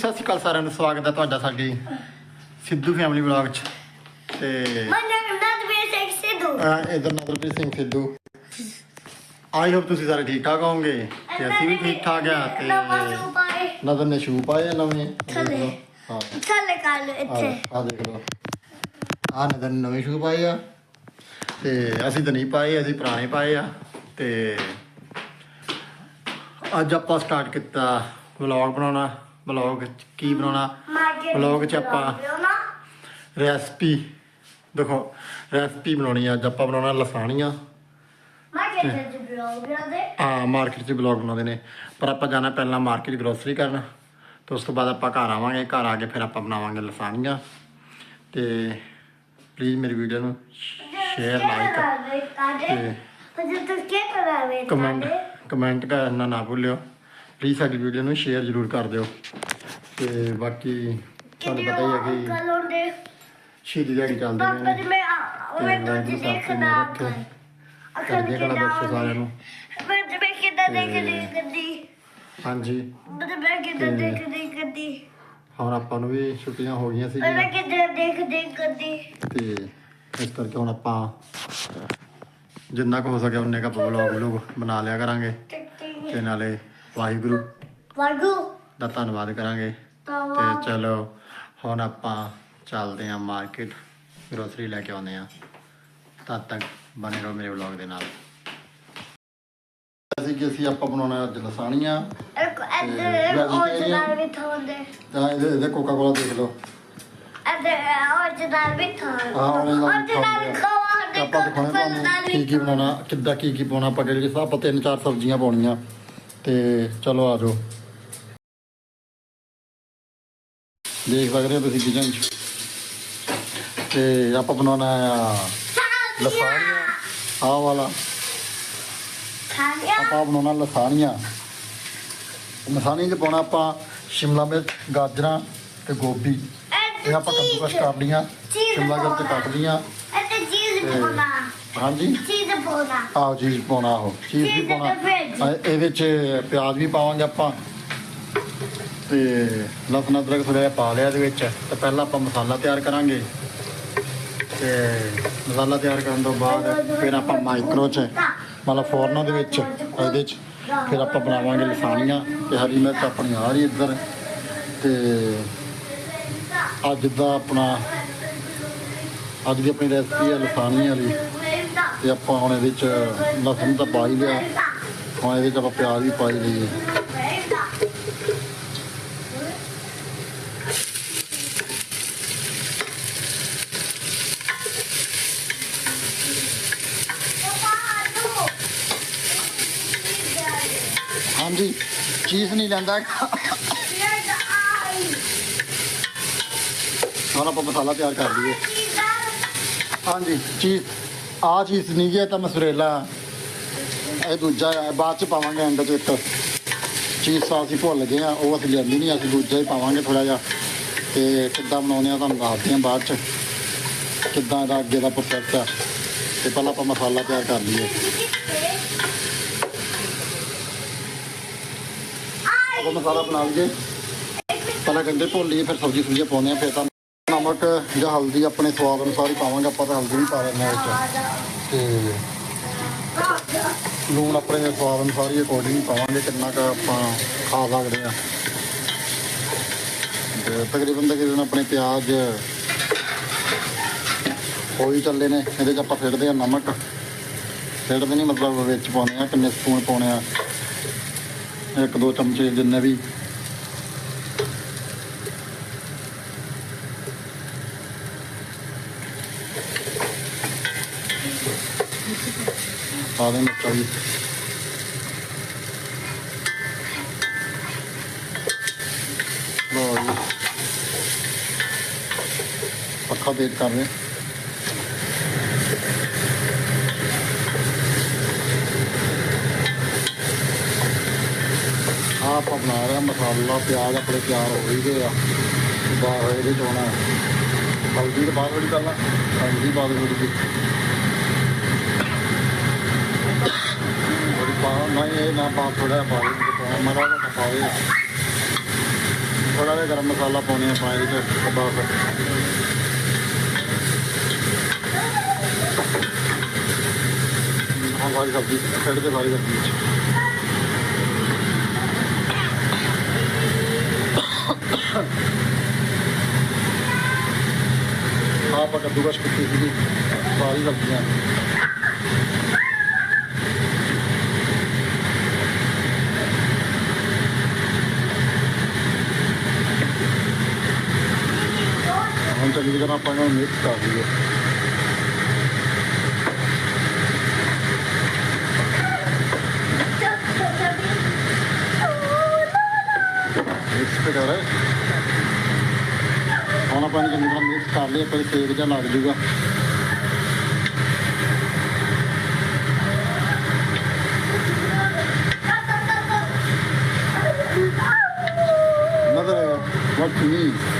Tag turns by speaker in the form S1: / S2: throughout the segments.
S1: ਸਤਿ ਸ਼੍ਰੀ ਅਕਾਲ ਸਾਰਿਆਂ ਨੂੰ ਸਵਾਗਤ ਹੈ ਤੁਹਾਡਾ ਸਾਡੀ ਸਿੱਧੂ ਫੈਮਿਲੀ ਵਲੌਗ 'ਚ। ਤੇ. ਅਹ ਇਧਰ ਨਵਰਪ੍ਰੀਤ ਸਿੰਘ ਸਿੱਧੂ। ਆਈ ਹੋਪ ਤੁਸੀਂ ਸਾਰੇ ਠੀਕ ਠਾਕ ਹੋਵੋਗੇ ਤੇ ਅਸੀਂ ਵੀ ਠੀਕ ਠਾਕ ਆ ਤੇ ਨਦਰ ਨੇ ਸ਼ੂ ਪਾਏ ਆ ਨਵੇਂ।
S2: ਥੱਲੇ।
S1: ਹਾਂ।
S2: ਥੱਲੇ ਕਰ ਲਓ
S1: ਆ
S2: ਇੱਥੇ
S1: ਆ ਦੇਖ ਲਓ। ਆ ਨਦਰ ਨੇ ਨਵੇਂ ਸ਼ੂ ਪਾਏ ਆ। ਤੇ ਅਸੀਂ ਤਾਂ ਨਹੀਂ ਪਾਏ ਅਸੀਂ ਪੁਰਾਣੇ ਪਾਏ ਆ। ਤੇ ਅੱਜ ਆਪਾਂ ਸਟਾਰਟ ਕੀਤਾ ਵਲੌਗ ਬਣਾਉਣਾ। ਵਲੌਗ ਕੀ ਬਣਾਉਣਾ? ਵਲੌਗ 'ਚ ਆਪਾਂ ਰੈਸਪੀ। ਦੇਖੋ ਰੈਸਪੀ ਬਣਾਉਣੀ ਆ। ਅੱਜ ਆਪਾਂ ਬਣਾਉਣਾ ਲਸਾਣੀਆਂ।
S2: ਮਾਰਕੀਟ ਬਣਾਉਂਦੇ।
S1: ਆ ਮਾਰਕੀਟ 'ਚ ਬਲੌਗ ਬਣਾਉਂਦੇ ਨੇ। ਪਰ ਆਪਾਂ ਜਾਣਾ ਪਹਿਲਾਂ ਮਾਰਕੀਟ ਗਰੋਸਰੀ ਕਰਨ। ਤੇ ਉਸ ਤੋਂ ਬਾਅਦ ਆਪਾਂ ਘਰ ਆਵਾਂਗੇ। ਘਰ ਆ ਕੇ ਫਿਰ ਆਪਾਂ ਬਣਾਵਾਂਗੇ ਲਸਾਣੀਆਂ। ਤੇ ਪਲੀਜ਼ ਮੇਰੀ ਵੀਡੀਓ ਨੂੰ ਸ਼ੇਅਰ ਲਾਈਕ
S2: ਤੇ
S1: ਕਮੈਂਟ ਕਮੈਂਟ ਕਰਨਾ ਨਾ ਭੁੱਲਿਓ। ਪਲੀਜ਼ ਸਾਡੀ ਵੀਡੀਓ ਨੂੰ ਸ਼ੇਅਰ ਜ਼ਰੂਰ ਕਰ ਦਿਓ। ਤੇ ਬਾਕੀ ਤੁਹਾਨੂੰ ਪਤਾ ਹੀ ਹੈ ਕਿ
S2: ਕਲੋਂਦੇ
S1: ਸ਼ਹੀਦੀ ਦਿਹਾੜੀ ਚੱਲਦੇ
S2: ਪਾਪਾ ਜੀ ਮੈਂ ਮੈਂ
S1: ਤੇ
S2: ਦੇਖਦਾ। ਅਕਲ
S1: ਕਰਦੇ ਕਲਾ ਬਖਸ਼ੇ ਸਾਰਿਆਂ ਨੂੰ।
S2: ਮੈਂ ਮੈਂ ਕਿਦਾਂ ਦੇਖਦੀ ਕਦੀ
S1: ਹਾਂਜੀ।
S2: ਮੈਂ ਕਿਦਾਂ ਦੇਖਦੀ ਕਦੀ
S1: ਹੁਣ ਆਪਾਂ ਨੂੰ ਵੀ ਛੁੱਟੀਆਂ ਹੋ ਗਈਆਂ ਸੀ
S2: ਮੈਂ ਕਿਦਾਂ ਦੇਖਦੀ ਕਦੀ
S1: ਤੇ ਇਸ ਕਰਕੇ ਹੁਣ ਆਪਾਂ ਜਿੰਨਾ ਕੁ ਹੋ ਸਕੇ ਉਨੇ ਕੁ ਵਲੌਗ ਵਲੌਗ ਬਣਾ ਲਿਆ ਕਰਾਂਗੇ। ਤੇ ਨਾਲੇ ਵਾਹਿਗੁਰੂ।
S2: ਵਾਗੂ
S1: ਦਾ ਧੰਨਵਾਦ ਕਰਾਂਗੇ। ਤੇ ਚਲੋ ਹੁਣ ਆਪਾਂ ਚੱਲਦੇ ਆਂ ਮਾਰਕੀਟ ਗਰੋਸਰੀ ਲੈ ਕੇ ਆਉਂਦੇ ਆਂ ਤਦ ਤੱਕ ਬਨੇ ਰਹੋ ਮੇਰੇ ਵਲੌਗ ਦੇ ਨਾਲ। ਅਸੀਂ ਕਿ ਅਸੀਂ ਆਪਾਂ ਬਣਾਉਣਾ ਅੱਜ ਲਸਾਣੀਆਂ
S2: ਇੱਕ ਇੱਧਰ original ਵੀ ਥੋਂਦੇ
S1: ਤਾਂ। ਇਹਦੇ ਇਹਦੇ ਕੋਕਾ ਕੋਲਾ ਦੇਖ ਲਓ।
S2: ਇੱਧਰ original ਵੀ ਥੋਂਦੇ
S1: ਹਾਂ ਆ।
S2: ਖਵਾ ਦੇ
S1: ਆਪਾਂ ਦਿਖਾਉਣਾ ਤੁਹਾਨੂੰ ਕੀ ਕੀ ਬਣਾਉਣਾ ਕਿੱਦਾਂ ਕੀ ਕੀ ਪਾਉਣਾ ਆਪਾਂ ਕਿਹੜੀ ਸਭ ਤਿੰਨ ਚਾਰ ਸਬਜ਼ੀਆਂ ਪਾਉਣੀਆਂ। ਤੇ ਚਲੋ ਆ ਜਾਓ। ਦੇਖ ਸਕਦੇ ਹੋ ਤੁਸੀਂ ਕਿਚਨ 'ਚ। ਤੇ ਆਪਾਂ ਬਣਾਉਣਾ ਆ ਲਸਾਣੀਆਂ ਆਹ ਵਾਲਾ।
S2: ਖਾਣਿਆ।
S1: ਆਪਾਂ ਬਣਾਉਣਾ ਲਸਾਣੀਆਂ। ਲਸਾਣੀਆਂ 'ਚ ਪਾਉਣਾ ਆਪਾਂ ਸ਼ਿਮਲਾ ਮਿਰਚ ਗਾਜਰਾਂ ਤੇ ਗੋਭੀ। ਇਹ ਆਪਾਂ ਕੱਦੂਕਸ ਕਰ ਲੀਆਂ ਸ਼ਿਮਲਾ ਮਿਰਚ ਕੱਟ ਲੀਆਂ ਤੇ-
S2: ਪਾਉਣਾ
S1: ਹਾਂਜੀ?
S2: ਚੀਜ਼ ਪਾਉਣਾ।
S1: ਆਹ ਚੀਜ਼ ਪਾਉਣਾ ਉਹ ਚੀਜ਼ ਵੀ ਪਾਉਣਾ। ਆ, ਇਹਦੇ ਚ ਪਿਆਜ਼ ਵੀ ਪਾਵਾਂਗੇ ਆਪਾਂ। ਤੇ ਲਸਣ ਅਦਰਕ ਥੋੜ੍ਹਾ ਜਿਹਾ ਪਾ ਲਿਆ ਇਹਦੇ ਵਿੱਚ। ਤੇ ਪਹਿਲਾਂ ਆਪਾਂ ਮਸਾਲਾ ਤਿਆਰ ਕਰਾਂਗੇ। ਤੇ ਮਸਾਲਾ ਤਿਆਰ ਕਰਨ ਤੋਂ ਬਾਅਦ ਫਿਰ ਆਪਾਂ ਮਾਈਕਰੋ ਚ ਮਤਲਬ ਫੋਰਨੋ ਦੇ ਵਿੱਚ ਇਹਦੇ ਚ ਫਿਰ ਆਪਾਂ ਬਣਾਵਾਂਗੇ ਲਸਾਣੀਆਂ ਤੇ ਹਰੀ ਮਿਰਚ ਆਪਣੀ ਆ ਰਹੀ ਇੱਧਰ। ਤੇ ਅੱਜ ਦਾ ਆਪਣਾ ਅੱਜ ਦੀ ਆਪਣੀ ਰੈਸਪੀ ਹੈ ਲਸਾਣੀਆਂ ਵਾਲੀ। ਤੇ ਆਪਾਂ ਹੁਣ ਇਹਦੇ ਚ ਲਸਣ ਤਾਂ ਪਾ ਹੀ ਲਿਆ। ਹੁਣ ਇਹਦੇ ਚ ਆਪਾਂ ਪਿਆਜ਼ ਵੀ ਪਾ ਹੀ ਲਈਏ। ਹਾਂਜੀ, ਚੀਜ਼ ਨਹੀਂ ਲੈਂਦਾ। ਹੁਣ ਆਪਾਂ ਮਸਾਲਾ ਤਿਆਰ ਕਰ ਲਈਏ। ਹਾਂਜੀ, ਚੀਜ਼ ਆ ਚੀਜ਼ ਨਹੀਂ ਹੈ ਤਾਂ ਮਸਰੇਲਾ ਇਹ ਦੂਜਾ ਹੈ ਬਾਅਦ ਚ ਪਾਵਾਂਗੇ ਅੰਦਰ ਚ ਇੱਕ। ਚੀਜ਼ ਸਾਸ ਅਸੀਂ ਭੁੱਲ ਗਏ ਆ, ਉਹ ਅਸੀਂ ਲੈਂਦੀ ਨਹੀਂ, ਅਸੀਂ ਦੂਜਾ ਹੀ ਪਾਵਾਂਗੇ ਥੋੜਾ ਜਿਹਾ। ਤੇ ਕਿੱਦਾਂ ਬਣਾਉਂਦੇ ਆ ਤੁਹਾਨੂੰ ਦੱਸਦੇ ਆ ਬਾਅਦ ਚ। ਕਿੱਦਾਂ ਦਾ ਅੱਗੇ ਦਾ ਪ੍ਰੋਸੈਸ ਆ। ਤੇ ਪਹਿਲਾਂ ਆਪਾਂ ਮਸਾਲਾ ਤਿਆਰ ਕਰ ਲਈਏ। ਆਪਾਂ ਮਸਾਲਾ ਬਣਾ ਲਈਏ। ਪਹਿਲਾਂ ਗੰਡੇ ਭੁੰਨ ਲਈਏ, ਫਿਰ ਸਬਜ਼ੀ ਸੁਬਜ਼ੀ ਪਾਉਂਦੇ ਆ, ਫਿਰ ਤਾਂ ਨਮਕ ਜਾਂ ਹਲਦੀ ਆਪਣੇ ਸਵਾਦ ਅਨੁਸਾਰ ਹੀ ਪਾਵਾਂਗੇ, ਆਪਾਂ ਤਾਂ ਹਲਦੀ ਵੀ ਪਾ ਦਿੰਦੇ ਆ ਵਿੱਚ। ਤੇ ਲੂਣ ਆਪਣੇ ਸਵਾਦ ਅਨੁਸਾਰ ਹੀ ਅਕੋਰਡਿੰਗ ਪਾਵਾਂਗੇ, ਕਿੰਨਾ ਕੁ ਆਪਾਂ ਖਾ ਸਕਦੇ ਆ ਤੇ ਤਕਰੀਬਨ ਤਕਰੀਬਨ ਆਪਣੇ ਪਿਆਜ਼ ਹੋਈ ਚੱਲੇ ਨੇ, ਇਹਦੇ 'ਚ ਆਪਾਂ ਫਿਰਦੇ ਆ ਨਮਕ। ਫਿਰਦੇ ਨਹੀਂ ਮਤਲਬ ਵਿੱਚ ਪਾਉਂਦੇ ਆ ਕਿੰਨੇ ਸਪੂਨ ਪਾਉਣੇ ਆ ਇੱਕ ਦੋ ਚਮਚੇ ਜਿੰਨੇ ਵੀ ਪਾ ਦੇ ਮਿਰਚਾਂ ਵੀ ਲਓ ਜੀ। ਪੱਖਾ ਤੇਜ਼ ਕਰ ਰਹੇ। ਆਹ ਆਪਾਂ ਬਣਾ ਰਹੇ ਹਾਂ ਮਸਾਲਾ, ਪਿਆਜ਼ ਆਪਣੇ ਤਿਆਰ ਹੋ ਗਈ ਗਏ ਆ। ਬਾਹਰ ਇਹਦੇ ਚ ਹਲਦੀ ਦੇ ਬਾਅਦ ਵਿੱਚ ਕਰਨਾ। ਹਲਦੀ ਬਾਅਦ ਵਿੱਚ ਥੋੜੀ ਪਾ ਨਹੀਂ ਇਹ ਨਾ ਪਾ ਥੋੜਾ ਪਾ ਦੇ ਮਾਰਾ ਦਾ ਪਾ ਦੇ ਥੋੜਾ ਜਿਹਾ ਗਰਮ ਮਸਾਲਾ ਪਾਉਣੇ ਆ ਪਾਏ ਤੇ ਬਸ ਹਾਂ ਸਾਰੀ ਸਬਜ਼ੀ ਛੱਡ ਦੇ ਸਾਰੀ ਸਬਜ਼ੀ ਵਿੱਚ ਆਹ ਆਪਾਂ ਕੱਦੂਕਸ਼ ਕੀਤੀ ਸੀਗੀ ਚੰਗੀ ਤਰ੍ਹਾਂ ਆਪਾਂ ਨੂੰ ਮਿਕਸ ਕਰ ਦਈਏ ਮਿਕਸ ਕਰ। ਹੁਣ ਆਪਾਂ ਨੂੰ ਚੰਗੀ ਤਰ੍ਹਾਂ ਮਿਕਸ ਕਰ ਲਈਏ, ਫਿਰ ਸੇਕ ਜਿਹਾ ਲੱਗ ਜੂਗਾ। Another what to me?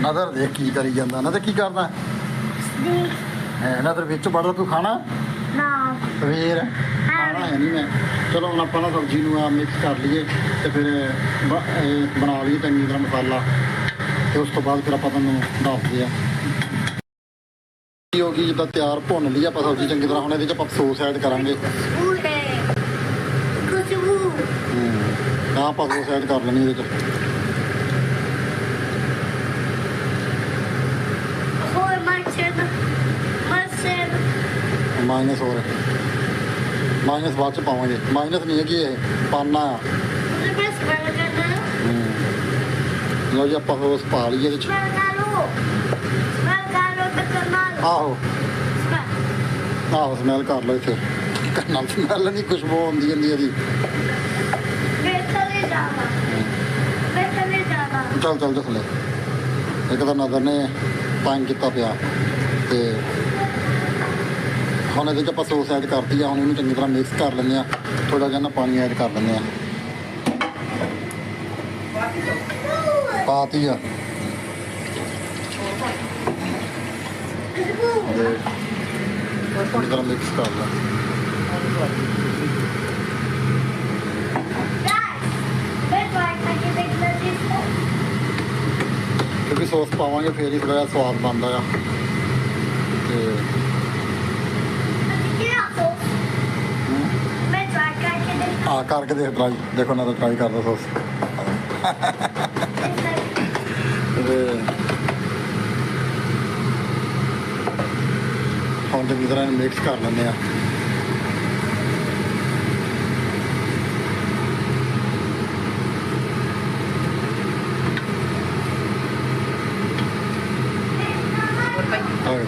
S1: ਨਦਰ ਦੇਖ ਕੀ ਕਰੀ ਜਾਂਦਾ ਨਦਰ ਕੀ ਕਰਦਾ? ਹੈ ਨਦਰ ਵਿੱਚ ਵੜਦਾ ਤੂੰ ਖਾਣਾ? ਫੇਰ? ਖਾਣਾ ਹੈ ਨਹੀਂ ਮੈਂ। ਚਲੋ ਹੁਣ ਆਪਾਂ ਨਾ ਸਬਜ਼ੀ ਨੂੰ ਆ ਮਿਕਸ ਕਰ ਲਈਏ ਤੇ ਫਿਰ ਬਣਾ ਲਈਏ ਚੰਗੀ ਤਰ੍ਹਾਂ ਮਸਾਲਾ। ਤੇ ਉਸ ਤੋਂ ਬਾਅਦ ਫਿਰ ਆਪਾਂ ਤੁਹਾਨੂੰ ਦੱਸਦੇ ਆ ਹੋ ਗਈ ਜਿੱਦਾਂ ਤਿਆਰ ਭੁੰਨ ਲਈ ਆਪਾਂ ਸਬਜ਼ੀ ਚੰਗੀ ਤਰ੍ਹਾਂ ਹੁਣ ਇਹਦੇ ਚ ਆਪਾਂ ਸੌਸ ਐਡ ਕਰਾਂਗੇ। ਆ ਆਪਾਂ ਸੌਸ ਐਡ ਕਰ ਲੈਣੀ ਇਹਦੇ ਚ। ਮਾਈਨਸ ਹੋਰ। ਮਾਈਨਸ ਬਾਅਦ ਚ ਪਾਵਾਂਗੇ। ਮਾਈਨਸ ਨਹੀਂ ਹੈ ਕਿ ਇਹ ਪਾਨਾ ਆ। ਹੂੰ। ਲਓ ਜੀ ਆਪਾਂ ਸੌਸ ਪਾ ਲਈਏ ਇਹਦੇ ਚ। ਆਹੋ। ਆਹੋ ਸਮੈਲ ਕਰ ਲਓ ਇੱਥੇ। ਕੰਨਾਂ ਦੀ ਸਮੈਲ ਨਹੀਂ ਖੁਸ਼ਬੂ ਆਉਂਦੀ ਜਾਂਦੀ ਇਹਦੀ। ਚੱਲ ਚੱਲ ਚੱਲ। ਇੱਕ ਤਾਂ ਨਜ਼ਰ ਨੇ ਤੰਗ ਕੀਤਾ ਪਿਆ। ਹੁਣ ਇਹਦੇ ਚ ਆਪਾਂ ਸੋਸ ਐਡ ਕਰਤੀ ਆ, ਹੁਣ ਇਹਨੂੰ ਚੰਗੀ ਤਰ੍ਹਾਂ ਮਿਕਸ ਕਰ ਲੈਂਦੇ ਆ। ਥੋੜਾ ਜਿਹਾ ਨਾ ਪਾਣੀ ਐਡ ਕਰ ਲੈਂਦੇ ਆ। ਪਾਤੀ ਆ। ਚੰਗੀ ਤਰ੍ਹਾਂ ਮਿਕਸ ਕਰ ਲਾ। ਕਿਉਂਕਿ ਸੌਸ ਪਾਵਾਂਗੇ, ਫੇਰ ਹੀ ਥੋੜਾ ਜਿਹਾ ਸਵਾਦ ਬਣਦਾ ਆ। ਤੇ ਹਾਂ, ਕਰਕੇ ਦੇਖ ਟਰਾਈ ਦੇਖੋ ਨਾ ਤਾਂ ਟਰਾਈ ਕਰਦਾ ਸੋਸ ਤੇ ਹੁਣ ਚੰਗੀ ਤਰ੍ਹਾਂ ਮਿਕਸ ਕਰ ਲੈਂਦੇ ਆ ਹਾਂ,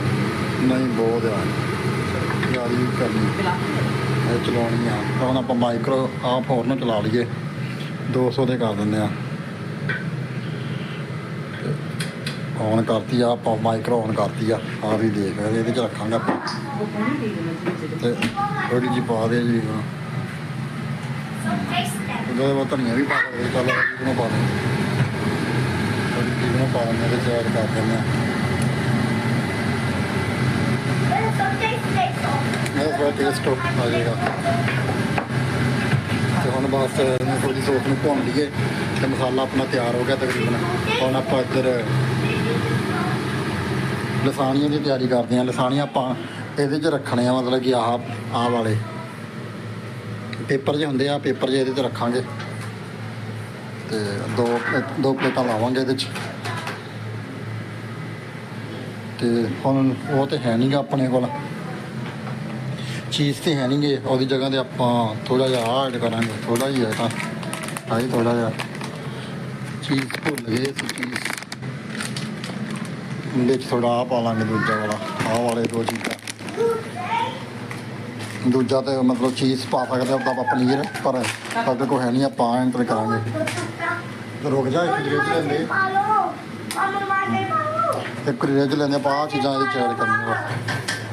S1: ਨਹੀਂ ਬਹੁਤ ਆ ਯਾਰੀ ਕਰਨੀ ਇਹ ਚਲਾਉਣੀ ਆ ਤਾਂ ਹੁਣ ਆਪਾਂ ਮਾਈਕਰੋ ਆਪ ਹੋਰ ਨੂੰ ਚਲਾ ਲਈਏ। 200 ਦੇ ਕਰ ਦਿੰਦੇ ਆ। ਔਨ ਕਰਤੀ ਆ, ਆਪਾਂ ਮਾਈਕਰੋ ਔਨ ਕਰਤੀ ਆ। ਆ ਵੀ ਦੇਖ ਇਹਦੇ ਚ ਰੱਖਾਂਗਾ ਆਪਾਂ। ਤੇ ਥੋੜੀ ਜਿਹੀ ਪਾ ਦੇ ਜੀ, ਹਾਂ। ਉਹਦੇ ਬਾਅਦ ਧਨੀਆ ਵੀ ਪਾ ਸਕਦੇ ਚੱਲ ਇਹਨੂੰ ਪਾ ਦੇ। ਥੋੜੀ ਜਿਹੀ ਨੂੰ ਪਾ ਦਿੰਦੇ ਇਹਦੇ ਚ ਕਰ ਦਿੰਦੇ ਆ। ਇਹ ਥੋੜਾ ਟੇਸਟ ਆ ਜਾਏਗਾ। ਤੇ ਹੁਣ ਬਸ ਇਹਨੂੰ ਥੋੜੀ ਸੌਸ ਨੂੰ ਭੁੰਨ ਲਈਏ ਤੇ ਮਸਾਲਾ ਆਪਣਾ ਤਿਆਰ ਹੋ ਗਿਆ ਤਕਰੀਬਨ। ਹੁਣ ਆਪਾਂ ਇੱਧਰ ਲਸਾਣੀਆਂ ਦੀ ਤਿਆਰੀ ਕਰਦੇ ਹਾਂ। ਲਸਾਣੀਆਂ ਆਪਾਂ ਇਹਦੇ 'ਚ ਰੱਖਣੇ ਆ, ਮਤਲਬ ਕਿ ਆਹ ਆਹ ਵਾਲੇ। ਪੇਪਰ ਜੇ ਹੁੰਦੇ ਆ, ਪੇਪਰ ਜੇ ਇਹਦੇ 'ਚ ਰੱਖਾਂਗੇ। ਤੇ ਦੋ ਦੋ ਪਲੇਟਾਂ ਲਾਵਾਂਗੇ ਇਹਦੇ 'ਚ। ਤੇ ਹੁਣ ਉਹ ਤੇ ਹੈ ਨਹੀਂਗਾ ਆਪਣੇ ਕੋਲ। ਚੀਜ਼ ਤੇ ਹੈ ਨਹੀਂਗੇ ਉਹਦੀ ਜਗ੍ਹਾ ਤੇ ਆਪਾਂ ਥੋੜਾ ਜਿਹਾ ਐਡ ਕਰਾਂਗੇ ਥੋੜਾ ਜਿਹਾ ਤਾਂ, ਆਹੀ ਥੋੜਾ ਜਿਹਾ। ਚੀਜ਼ ਭੁੱਲ ਗਏ ਸੀ ਚੀਜ਼। ਇਹਦੇ ਥੋੜਾ ਆ ਪਾ ਲਾਂਗੇ ਦੂਜਾ ਵਾਲਾ, ਆਹ ਵਾਲੇ ਦੋ ਚੀਜ਼ਾਂ। ਦੂਜਾ ਤੇ ਮਤਲਬ ਚੀਜ਼ ਪਾ ਸਕਦੇ ਆਪਾਂ ਆਪਾਂ ਪਨੀਰ, ਪਰ ਸਾਡੇ ਕੋਲ ਹੈ ਨਹੀਂ ਆਪਾਂ ਐਂਟਰ ਕਰਾਂਗੇ। ਰੁਕ ਜਾ ਇੱਕ ਡੇਟ ਲੈਂਦੇ ਇੱਕ ਡੇਟ ਲੈਂਦੇ ਆਪਾਂ ਆਹ ਚੀਜ਼ਾਂ ਇਹਦੇ 'ਚ ਐਡ ਕਰਨੀਆਂ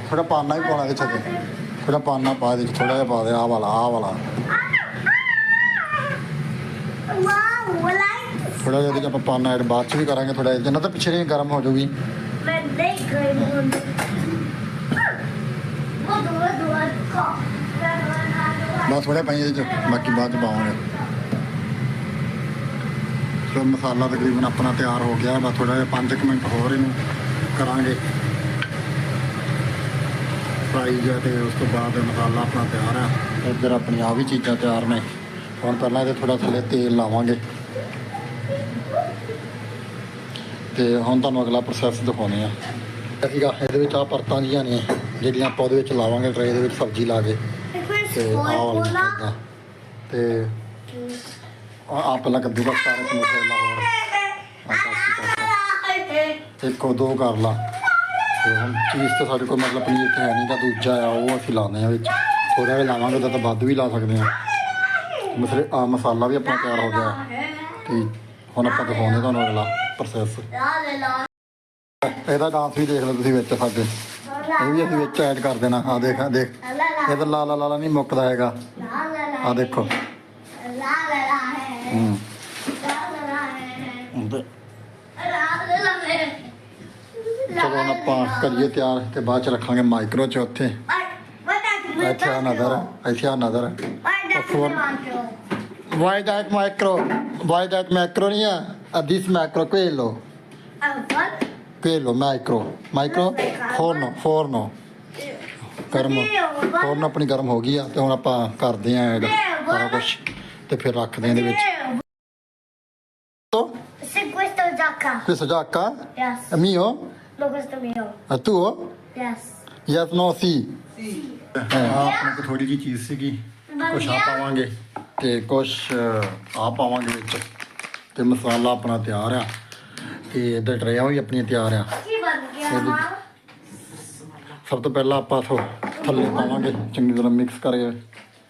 S1: ਥੋੜਾ ਪਾਨਾ ਵੀ ਪਾਉਣਾ ਇਹਦੇ ਤੇ ਥੋੜਾ ਪਾਨਾ ਪਾ ਇਹਦੇ ਥੋੜਾ ਜਿਹਾ ਪਾ ਦੇ, ਆਹ ਵਾਲਾ ਆਹ ਵਾਲਾ। ਥੋੜਾ ਜਿਹਾ ਇਹਦੇ ਆਪਾਂ ਪਾਨਾ ਐਡ ਬਾਅਦ 'ਚ ਵੀ ਕਰਾਂਗੇ ਥੋੜਾ ਜਿਹਾ ਤਾਂ ਪਿੱਛੇ ਜਿਹੀ ਗਰਮ ਹੋ ਜਾਊਗੀ।
S2: ਮੈਂ ਦੇਖ ਰਹੀ ਹਾਂ ਉਹ ਦੂਰ ਦੂਰ ਕੋ
S1: ਬਸ ਥੋੜਾ ਪਾਈ ਬਾਕੀ ਬਾਅਦ ਚ ਪਾਵਾਂਗੇ। ਸੋ ਮਸਾਲਾ ਤਕਰੀਬਨ ਆਪਣਾ ਤਿਆਰ ਹੋ ਗਿਆ ਬਸ ਥੋੜਾ ਜਿਹਾ 5 ਮਿੰਟ ਹੋਰ ਇਹਨੂੰ ਕਰਾਂਗੇ। ਫਰਾਈ ਜਿਹਾ ਤੇ ਉਸ ਤੋਂ ਬਾਅਦ ਮਸਾਲਾ ਆਪਣਾ ਤਿਆਰ ਆ। ਇੱਧਰ ਆਪਣੀ ਆ ਵੀ ਚੀਜ਼ਾਂ ਤਿਆਰ ਨੇ। ਹੁਣ ਪਹਿਲਾਂ ਇਹਦੇ ਥੋੜਾ ਥੱਲੇ ਤੇਲ ਲਾਵਾਂਗੇ। ਤੇ ਹੁਣ ਤੁਹਾਨੂੰ ਅਗਲਾ ਪ੍ਰੋਸੈਸ ਦਿਖਾਉਣੇ ਆ ਠੀਕਾ ਇਹਦੇ ਵਿੱਚ ਆ ਪਰਤਾਂ ਜੀਆਂ ਨੇ ਜਿਹੜੀਆਂ ਆਪਾਂ ਉਹਦੇ ਵਿੱਚ ਲਾਵਾਂਗੇ ਟਰੇ ਦੇ ਵਿੱਚ ਸਬਜ਼ੀ ਲਾ ਕੇ। ਤੇ ਆਹ ਵਾਲੀ। ਤੇ ਦਾ ਸਾਰਾ ਮਸਾਲਾ ਹੋਰ। ਆਹ ਕਾਫੀ ਪਾਤਾ। ਇੱਕੋ ਦੋ ਕਰ ਲਾ। ਤੇ ਹੁਣ ਚੀਜ਼ ਤੇ ਸਾਡੇ ਕੋਲ ਮਤਲਬ ਪਨੀਰ ਤੇ ਹੈ ਨਹੀਂ ਤਾਂ ਦੂਜਾ ਆ ਉਹ ਅਸੀਂ ਲਾਉਂਦੇ ਆ ਵਿੱਚ। ਥੋੜਾ ਜਿਹਾ ਲਾਵਾਂਗੇ ਤਾਂ ਤਾਂ ਵੱਧ ਵੀ ਲਾ ਸਕਦੇ ਆ ਮਸਲੇ ਆ ਮਸਾਲਾ ਵੀ ਆਪਣਾ ਤਿਆਰ ਹੋ ਗਿਆ। ਤੇ ਹੁਣ ਆਪਾਂ ਦਿਖਾਉਂਦੇ ਤੁਹਾਨੂੰ ਅਗਲਾ ਪ੍ਰੋਸੈਸ ਇਹਦਾ ਡਾਂਸ ਵੀ ਦੇਖ ਲਓ ਤੁਸੀਂ ਵਿੱਚ ਸਾਡੇ। ਇਹ ਵੀ ਅਸੀਂ ਵਿੱਚ ਐਡ ਕਰ ਦੇਣਾ। ਆ ਦੇਖ ਦੇਖ। ਇਹ ਤਾਂ ਲਾ ਲਾ ਲਾ ਲਾ ਨਹੀਂ ਮੁੱਕਦਾ ਹੈਗਾ। ਆ ਦੇਖੋ। ਹੂੰ। ਚਲੋ ਹੁਣ ਆਪਾਂ ਕਰੀਏ ਤਿਆਰ ਤੇ ਬਾਅਦ ਚ ਰੱਖਾਂਗੇ ਮਾਈਕਰੋ ਚ ਉੱਥੇ। ਇੱਥੇ ਆ ਨਜ਼ਰ ਇੱਥੇ ਆ ਨਜ਼ਰ। Why that micro why that micro ਨਹੀਂ ਆ this micro quello quello micro micro ਫੋਰਨੋ ਫੋਰਨੋ ਗਰਮ ਫੋਰਨ ਆਪਣੀ ਗਰਮ ਹੋ ਗਈ ਆ ਤੇ ਹੁਣ ਆਪਾਂ ਕਰਦੇ ਆ ਐਡ। ਸਾਰਾ ਕੁਝ ਤੇ ਫਿਰ ਰੱਖਦੇ ਆ ਇਹਦੇ ਵਿੱਚ। ਤੋ?
S2: Se questo è giacca.
S1: questo giacca
S2: Yes.
S1: è mio
S2: No, questo è mio.
S1: è tuo
S2: Yes.
S1: Yes. No ਸੀ। ਆ ਆਪਣੇ ਕੋਲ ਥੋੜੀ ਜੀ ਚੀਜ਼ ਸੀਗੀ। ਕੁਛ ਆ ਪਾਵਾਂਗੇ। ਤੇ ਕੁਛ ਆ ਪਾਵਾਂਗੇ ਵਿੱਚ। ਤੇ ਮਸਾਲਾ ਆਪਣਾ ਤਿਆਰ ਆ। ਤੇ ਇੱਧਰ ਟਰੇਆਂ ਵੀ ਆਪਣੀਆਂ ਤਿਆਰ ਆ।
S2: Chi?
S1: ਸਭ ਤੋਂ ਪਹਿਲਾਂ ਆਪਾਂ ਥੋ ਥੱਲੇ ਪਾਵਾਂਗੇ। ਚੰਗੀ ਤਰ੍ਹਾਂ ਮਿਕਸ ਕਰਕੇ।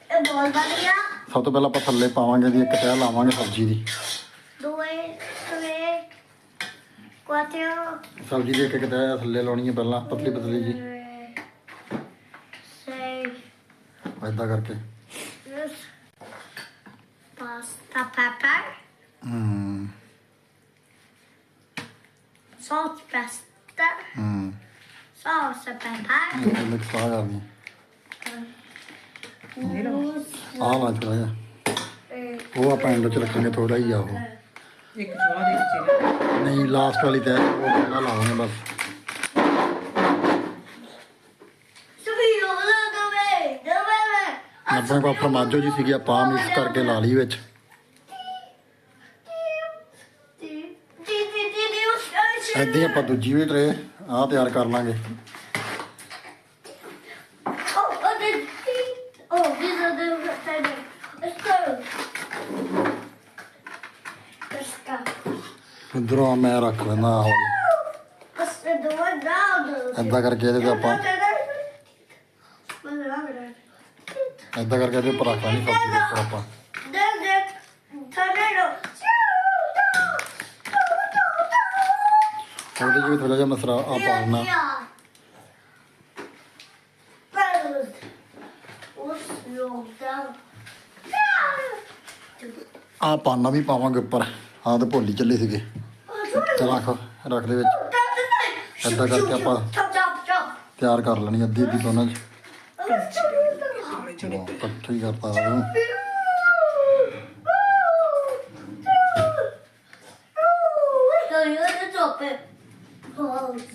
S2: E poi via.
S1: ਸਭ ਤੋਂ ਪਹਿਲਾਂ ਆਪਾਂ ਥੱਲੇ ਪਾਵਾਂਗੇ ਦੀ ਇੱਕ ਤਹਿ ਲਾਵਾਂਗੇ ਸਬਜ਼ੀ ਦੀ।
S2: Due, tre, quattro,
S1: ਸਬਜ਼ੀ ਦੀ ਇੱਕ ਇੱਕ ਤਹਿ ਥੱਲੇ ਲਾਉਣੀ ਹੈ ਪਹਿਲਾਂ ਪਤਲੀ ਪਤਲੀ ਜੀ।
S2: sei,
S1: ਐਦਾਂ ਕਰਕੇ।
S2: pasta pepper,
S1: ਹੂੰ।
S2: salt pasta,
S1: ਹੂੰ।
S2: sauce pepper,
S1: ਮਿਕਸ ਆ ਕਰਨੀ
S2: mousse,
S1: ਆ ਲਾ ਥੋੜਾ ਜਿਹਾ
S2: eh,
S1: ਉਹ ਆਪਾਂ ਐਂਡ ਚ ਰੱਖਾਂਗੇ ਥੋੜਾ ਹੀ ਆ ਉਹ
S3: ਇੱਕ ਜਵਾਬ ਇੱਕ ਚੀਜ਼
S1: ਨਹੀਂ ਲਾਸਟ ਵਾਲੀ ਤਹਿ ਉਹ ਪਹਿਲਾਂ ਲਾਵਾਂਗੇ ਬਸ ਆਪਣੇ ਕੋਲ ਫਰਮਾਜੋ ਜੀ ਸੀਗੀ ਆਪਾਂ ਮਿਕਸ ਕਰਕੇ ਲਾ ਲਈ ਵਿੱਚ ਹੀ ਆਪਾਂ ਦੂਜੀ ਵੀ ਟਰੇ ਆਹ ਤਿਆਰ ਕਰ ਲਾਂਗੇ ਇਧਰੋਂ ਮੈਂ ਰੱਖ ਲੈਂਦਾ ਆਹ ਵਾਲੀ
S2: Let's do
S1: ਏਦਾਂ ਕਰਕੇ ਇਹਦੇ ਤੇ ਆਪਾਂ ਏਦਾਂ ਕਰਕੇ ਇਹਦੇ ਉੱਪਰ ਰੱਖ ਲਾਂਗੇ ਸਬਜ਼ੀ ਦੇ ਉੱਪਰ ਆਪਾਂ ਉਹਦੇ 'ਚ ਥੋੜਾ ਜਿਹਾ ਮਸਰਾ ਆ ਪਾਉਣਾ ਆ ਪਾਣਾ ਵੀ ਪਾਵਾਂਗੇ ਉੱਪਰ ਆਹ ਤੇ ਭੁੱਲ ਹੀ ਚੱਲੇ ਸੀਗੇ ਚਲ ਰੱਖ ਰੱਖ ਦੇ ਵਿੱਚ। ਏਦਾਂ ਕਰਕੇ ਆਪਾਂ ਤਿਆਰ ਕਰ ਲੈਣੀ ਅੱਧੀ ਅੱਧੀ ਦੋਨਾਂ 'ਚ। ਇਕੱਠੇ ਕਰਤਾ ਉਹਨੂੰ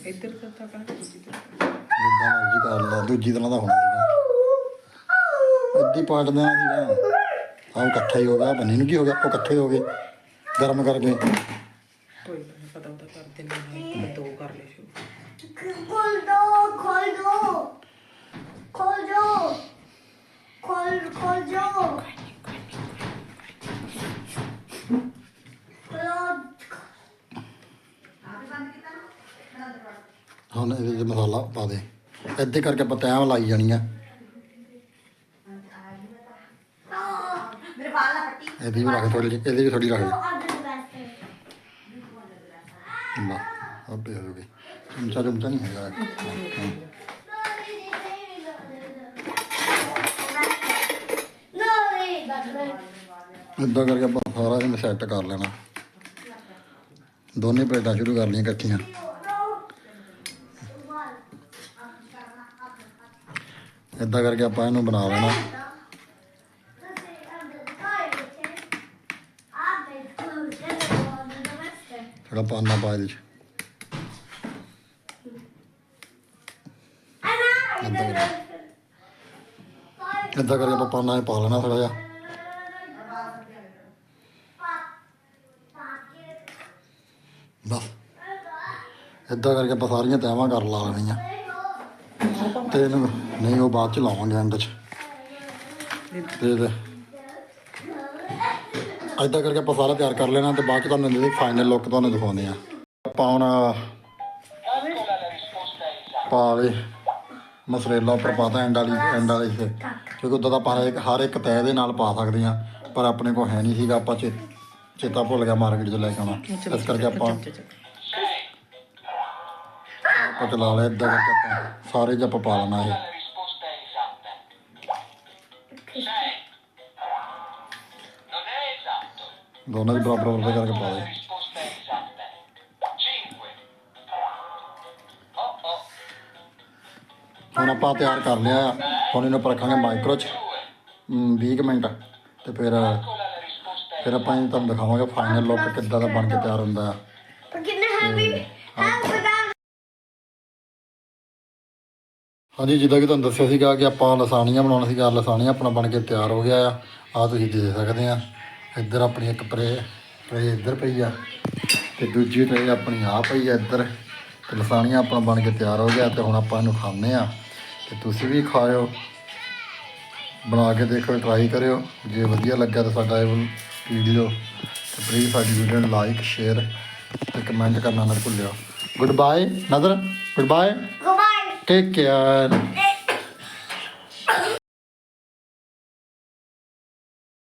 S3: ਇੱਧਰ ਕਰਤਾ ਕਰ
S1: ਜਿੱਦਾਂ ਮਰਜ਼ੀ ਕਰ ਲਾ ਦੂਜੀ ਤਰ੍ਹਾਂ ਦਾ ਹੋਣਾ ਸੀਗਾ। ਅੱਧੀ ਪਾਟ ਦੇਣਾ ਸੀਗਾ। ਆਹ ਇਕੱਠਾ ਹੀ ਹੋ ਗਿਆ ਬੰਨੀ ਨੂੰ ਕੀ ਹੋ ਗਿਆ? ਉਹ ਇਕੱਠੇ ਹੋ ਗਏ। ਗਰਮ ਕਰਕੇ।
S3: ਉਹਦਾ ਕਰ ਦਿੰਦੇ ਨੇ ਦੋ ਕਰ ਲੈ ਸ਼ੁਰੂ।
S2: ਖੋਲ ਦੋ ਖੋਲ ਦੋ। ਖੋਲ ਦੋ। ਖੋਲ ਖੋਲ ਜੋ
S1: ਹੁਣ ਇਹਦੇ ਵਿੱਚ ਮਸਾਲਾ ਪਾ ਦੇ। ਇੱਦਾਂ ਕਰਕੇ ਆਪਾਂ ਤੈਅ ਲਾਈ ਜਾਣੀ ਆ। ਇਹਦੀ ਵੀ ਰੱਖ ਥੋੜੀ ਜਿਹੀ ਇਹਦੀ ਵੀ ਥੋੜੀ ਰੱਖ ਲੈ ਬਾ ਆਪੇ ਹੋ ਗਈ ਚਮਚਾ ਚਮਚਾ ਨਹੀਂ ਹੈਗਾ ਹਾਂ। ਏਦਾਂ ਕਰਕੇ ਆਪਾਂ ਸਾਰਾ ਇਹਨੂੰ ਸੈੱਟ ਕਰ ਲੈਣਾ ਦੋਨੇ ਪਲੇਟਾਂ ਸ਼ੁਰੂ ਕਰ ਲਈਆਂ ਇਕੱਠੀਆਂ। ਏਦਾਂ ਕਰਕੇ ਆਪਾਂ ਇਹਨੂੰ ਬਣਾ ਲੈਣਾ। ਥੋੜਾ ਪਾਣਾ ਪਾ ਇਹਦੇ ਚ ਕਰਕੇ ਆਪਾਂ ਪਾਣਾ ਇਹ ਪਾ ਲੈਣਾ ਥੋੜਾ ਜਿਹਾ ਬਸ ਏਦਾਂ ਕਰਕੇ ਆਪਾਂ ਸਾਰੀਆਂ ਤੈਵਾਂ ਕਰ ਲਾ ਲੈਣੀਆਂ ਤੇ ਨਹੀਂ ਉਹ ਬਾਅਦ ਚ ਲਾਵਾਂਗੇ ਐਂਡ ਚ ਤੇ ਏਦਾਂ ਕਰਕੇ ਆਪਾਂ ਸਾਰਾ ਤਿਆਰ ਕਰ ਲੈਣਾ ਤੇ ਬਾਅਦ ਚ ਤੁਹਾਨੂੰ ਇਹਦੀ ਫਾਈਨਲ ਲੁੱਕ ਤੁਹਾਨੂੰ ਦਿਖਾਉਂਦੇ ਆ ਆਪਾਂ ਹੁਣ ਪਾ ਲਈ ਮਸਰੇਲਾ ਉੱਪਰ ਪਾਤਾ ਐਂਡ ਵਾਲੀ ਐਂਡ ਵਾਲੀ ਤੇ ਕਿਉਂਕਿ ਉਦੋਂ ਤਾਂ ਆਪਾਂ ਹਰ ਇੱਕ ਹਰ ਇੱਕ ਤੈ ਦੇ ਨਾਲ ਪਾ ਸਕਦੇ ਆ ਪਰ ਆਪਣੇ ਕੋਲ ਹੈ ਨਹੀਂ ਸੀਗਾ ਆਪਾਂ ਚੇ ਚੇਤਾ ਭੁੱਲ ਗਿਆ ਮਾਰਕੀਟ 'ਚ ਲੈ ਕੇ ਆਉਣਾ। ਇਸ ਕਰਕੇ ਆਪਾਂ ਆਪਾਂ ਚਲਾ ਲਿਆ ਏਦਾਂ ਕਰਕੇ ਆਪਾਂ ਸਾਰੇ ਜਿਹਾ ਆਪਾਂ ਪਾ ਲੈਣਾ ਇਹ। ਦੋਨਾਂ ਦੇ ਬਰਾਬਰ ਬਰਾਬਰ ਕਰਕੇ ਪਾ ਦੇ
S4: Risposta esatta. 5.
S1: ਹੁਣ ਆਪਾਂ ਤਿਆਰ ਕਰ ਲਿਆ ਆ ਹੁਣ ਇਹਨੂੰ ਰੱਖਾਂਗੇ ਮਾਈਕਰੋ 'ਚ
S4: 2.
S1: ਹਮ, 20 ਕੁ ਮਿੰਟ ਤੇ ਫਿਰ ਫਿਰ ਆਪਾਂ ਇਹ ਤੁਹਾਨੂੰ ਦਿਖਾਵਾਂਗੇ ਫਾਈਨਲ ਲੁੱਕ ਕਿੱਦਾਂ ਦਾ ਬਣ ਕੇ ਤਿਆਰ ਹੁੰਦਾ ਆ ਹਾਂਜੀ ਜਿੱਦਾਂ ਕਿ ਤੁਹਾਨੂੰ ਦੱਸਿਆ ਸੀਗਾ ਕਿ ਆਪਾਂ ਲਸਾਣੀਆਂ ਬਣਾਉਣਾ ਸੀਗਾ ਲਸਾਣੀਆਂ ਆਪਣਾ ਬਣ ਕੇ ਤਿਆਰ ਹੋ ਗਿਆ ਆ ਆ ਤੁਸੀਂ ਦੇਖ ਸਕਦੇ ਆ ਇੱਧਰ ਆਪਣੀ ਇੱਕ ਪਰੇ ਟਰੇ ਇੱਧਰ ਪਈ ਆ ਤੇ ਦੂਜੀ ਟਰੇ ਆਪਣੀ ਆ ਪਈ ਆ ਇੱਧਰ। ਤੇ ਲਸਾਣੀਆਂ ਆਪਣਾ ਬਣ ਕੇ ਤਿਆਰ ਹੋ ਗਿਆ ਤੇ ਹੁਣ ਆਪਾਂ ਇਹਨੂੰ ਖਾਣੇ ਆ। ਤੇ ਤੁਸੀਂ ਵੀ ਖਾਇਓ। ਬਣਾ ਕੇ ਦੇਖੋ ਟਰਾਈ ਕਰਿਓ। ਜੇ ਵਧੀਆ ਲੱਗਾ ਤਾਂ ਸਾਡਾ ਇਹ ਵੀਡੀਓ ਤੇ ਪਲੀਜ਼ ਸਾਡੀ ਵੀਡੀਓ ਨੂੰ ਲਾਈਕ ਸ਼ੇਅਰ ਤੇ ਕਮੈਂਟ ਕਰਨਾ ਨਾ ਭੁੱਲਿਓ। Good bye another good bye
S2: goodbye
S1: take care